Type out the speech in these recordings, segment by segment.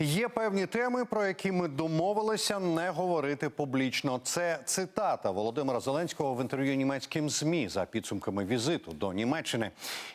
Є певні теми, про які ми домовилися не говорити публічно. Це цитата Володимира Зеленського в інтерв'ю німецьким змі за підсумками візиту до Німеччини.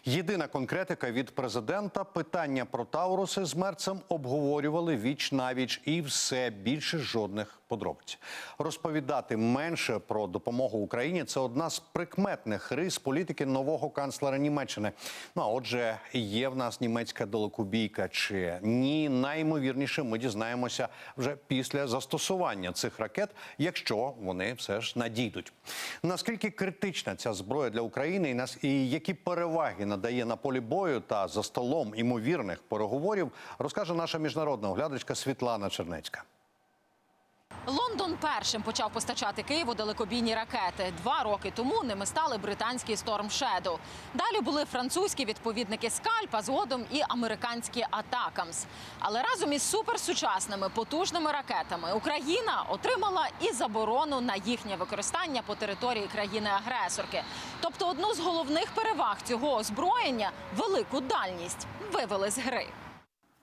Єдина конкретика від президента питання про Тауруси з мерцем обговорювали віч навіч і все більше жодних подробиць. Розповідати менше про допомогу Україні це одна з прикметних рис політики нового канцлера Німеччини. Ну а отже, є в нас німецька далекобійка чи ні? Наймовірніше, ми дізнаємося вже після застосування цих ракет, якщо вони все ж надійдуть. Наскільки критична ця зброя для України, і нас і які переваги надає на полі бою та за столом імовірних переговорів, розкаже наша міжнародна оглядачка Світлана Чернецька. Лондон першим почав постачати Києву далекобійні ракети. Два роки тому ними стали британські Storm Shadow. Далі були французькі відповідники Скальп, а згодом і американські Атакамс. Але разом із суперсучасними потужними ракетами Україна отримала і заборону на їхнє використання по території країни-агресорки. Тобто, одну з головних переваг цього озброєння велику дальність вивели з гри.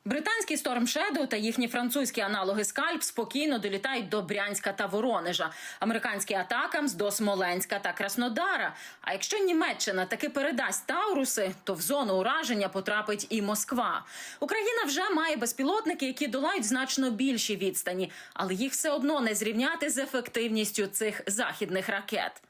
Британські Storm Shadow та їхні французькі аналоги Скальп спокійно долітають до Брянська та Воронежа, американські Атакамс до Смоленська та Краснодара. А якщо Німеччина таки передасть Тауруси, то в зону ураження потрапить і Москва. Україна вже має безпілотники, які долають значно більші відстані, але їх все одно не зрівняти з ефективністю цих західних ракет.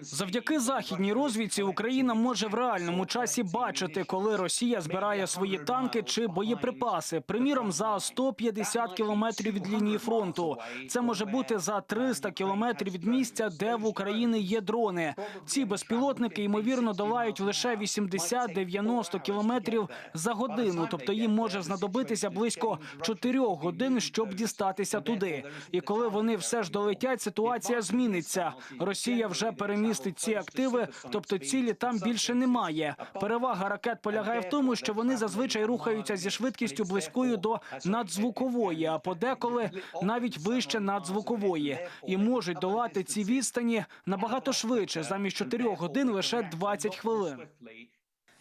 Завдяки західній розвідці Україна може в реальному часі бачити, коли Росія збирає свої танки чи боєприпаси. Приміром, за 150 кілометрів від лінії фронту. Це може бути за 300 кілометрів від місця, де в Україні є дрони. Ці безпілотники ймовірно долають лише 80-90 кілометрів за годину. Тобто їм може знадобитися близько 4 годин, щоб дістатися туди. І коли вони все ж долетять, ситуація зміниться. Росія вже перемістить ці активи, тобто цілі там більше немає. Перевага ракет полягає в тому, що вони зазвичай рухаються зі швидкістю близькою до надзвукової, а подеколи навіть вище надзвукової, і можуть долати ці відстані набагато швидше, замість 4 годин лише 20 хвилин.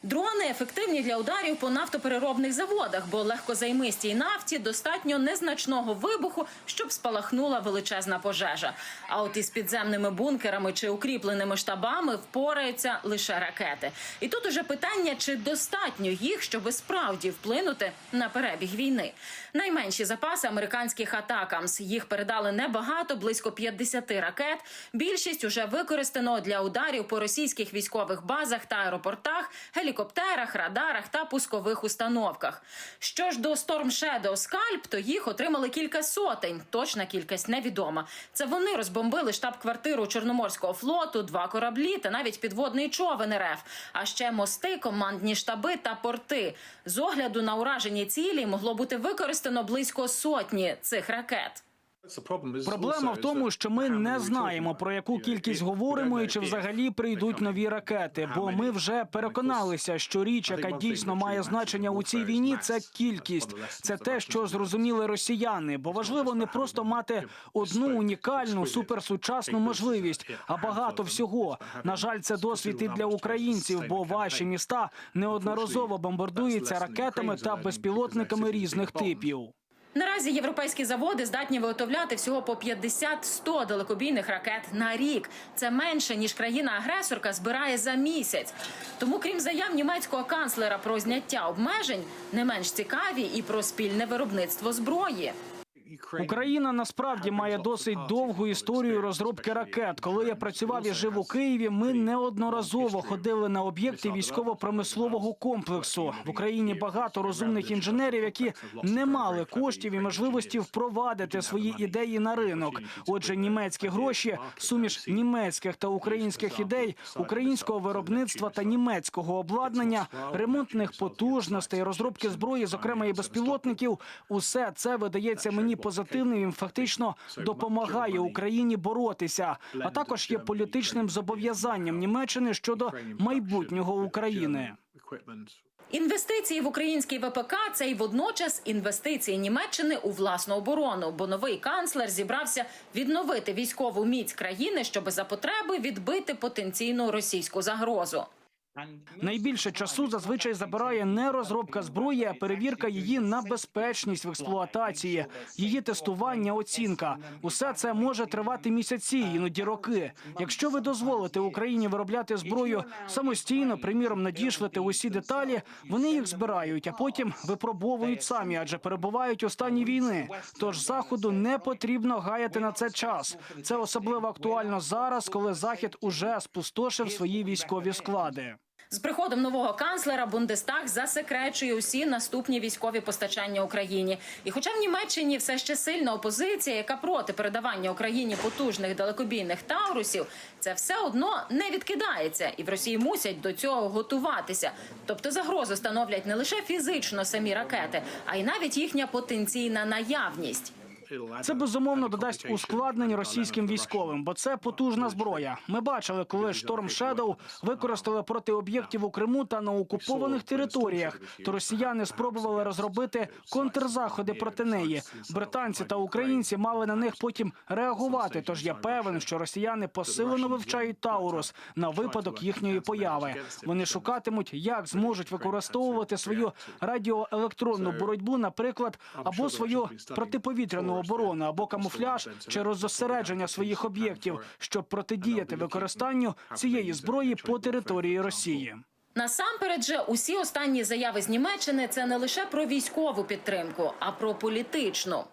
Дрони ефективні для ударів по нафтопереробних заводах, бо легкозаймистій нафті достатньо незначного вибуху, щоб спалахнула величезна пожежа. А от із підземними бункерами чи укріпленими штабами впораються лише ракети. І тут уже питання, чи достатньо їх, щоб справді вплинути на перебіг війни. Найменші запаси американських атакамс їх передали небагато, близько 50 ракет. Більшість уже використано для ударів по російських військових базах та аеропортах, гелікоптерах, радарах та пускових установках. Що ж до Storm Shadow Scalp, то їх отримали кілька сотень. Точна кількість невідома. Це вони розбомбили штаб-квартиру Чорноморського флоту, два кораблі та навіть підводний човен РФ, а ще мости, командні штаби та порти. З огляду на уражені цілі могло бути використано близько сотні цих ракет. Проблема в тому, що ми не знаємо про яку кількість говоримо і чи взагалі прийдуть нові ракети. Бо ми вже переконалися, що річ, яка дійсно має значення у цій війні, це кількість. Це те, що зрозуміли росіяни. Бо важливо не просто мати одну унікальну суперсучасну можливість, а багато всього. На жаль, це досвід і для українців, бо ваші міста неодноразово бомбардуються ракетами та безпілотниками різних типів. Наразі європейські заводи здатні виготовляти всього по 50-100 далекобійних ракет на рік. Це менше ніж країна-агресорка збирає за місяць. Тому, крім заяв німецького канцлера про зняття обмежень, не менш цікаві і про спільне виробництво зброї. Україна насправді має досить довгу історію розробки ракет. Коли я працював і жив у Києві, ми неодноразово ходили на об'єкти військово-промислового комплексу. В Україні багато розумних інженерів, які не мали коштів і можливості впровадити свої ідеї на ринок. Отже, німецькі гроші, суміш німецьких та українських ідей, українського виробництва та німецького обладнання, ремонтних потужностей, розробки зброї, зокрема і безпілотників, усе це видається мені позитивним. Він фактично допомагає Україні боротися, а також є політичним зобов'язанням Німеччини щодо майбутнього України. Інвестиції в український ВПК це й водночас інвестиції Німеччини у власну оборону, бо новий канцлер зібрався відновити військову міць країни, щоб за потреби відбити потенційну російську загрозу. Найбільше часу зазвичай забирає не розробка зброї, а перевірка її на безпечність в експлуатації, її тестування, оцінка. Усе це може тривати місяці, іноді роки. Якщо ви дозволите Україні виробляти зброю самостійно, приміром, надішлете усі деталі, вони їх збирають, а потім випробовують самі, адже перебувають у стані війни. Тож заходу не потрібно гаяти на це час. Це особливо актуально зараз, коли захід уже спустошив свої військові склади. З приходом нового канцлера Бундестаг засекречує усі наступні військові постачання Україні. І хоча в Німеччині все ще сильна опозиція, яка проти передавання Україні потужних далекобійних таурусів, це все одно не відкидається, і в Росії мусять до цього готуватися. Тобто загрозу становлять не лише фізично самі ракети, а й навіть їхня потенційна наявність. Це безумовно додасть ускладнень російським військовим, бо це потужна зброя. Ми бачили, коли шторм Шедоу використали проти об'єктів у Криму та на окупованих територіях. То росіяни спробували розробити контрзаходи проти неї. Британці та українці мали на них потім реагувати. Тож я певен, що росіяни посилено вивчають Таурус на випадок їхньої появи. Вони шукатимуть, як зможуть використовувати свою радіоелектронну боротьбу, наприклад, або свою протиповітряну оборону, або камуфляж чи роззосередження своїх об'єктів, щоб протидіяти використанню цієї зброї по території Росії. Насамперед, же усі останні заяви з Німеччини це не лише про військову підтримку, а про політичну.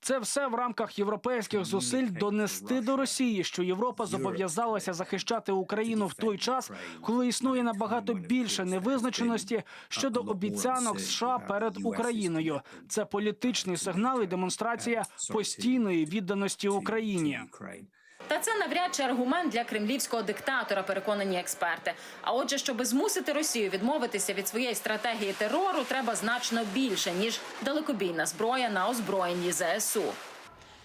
Це все в рамках європейських зусиль донести до Росії, що Європа зобов'язалася захищати Україну в той час, коли існує набагато більше невизначеності щодо обіцянок США перед Україною. Це політичний сигнал і демонстрація постійної відданості Україні. Та це навряд чи аргумент для кремлівського диктатора, переконані експерти. А отже, щоб змусити Росію відмовитися від своєї стратегії терору, треба значно більше ніж далекобійна зброя на озброєнні ЗСУ.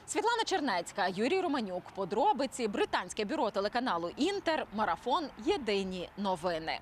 Світлана Чернецька, Юрій Романюк. Подробиці британське бюро телеканалу Інтер. Марафон. Єдині новини.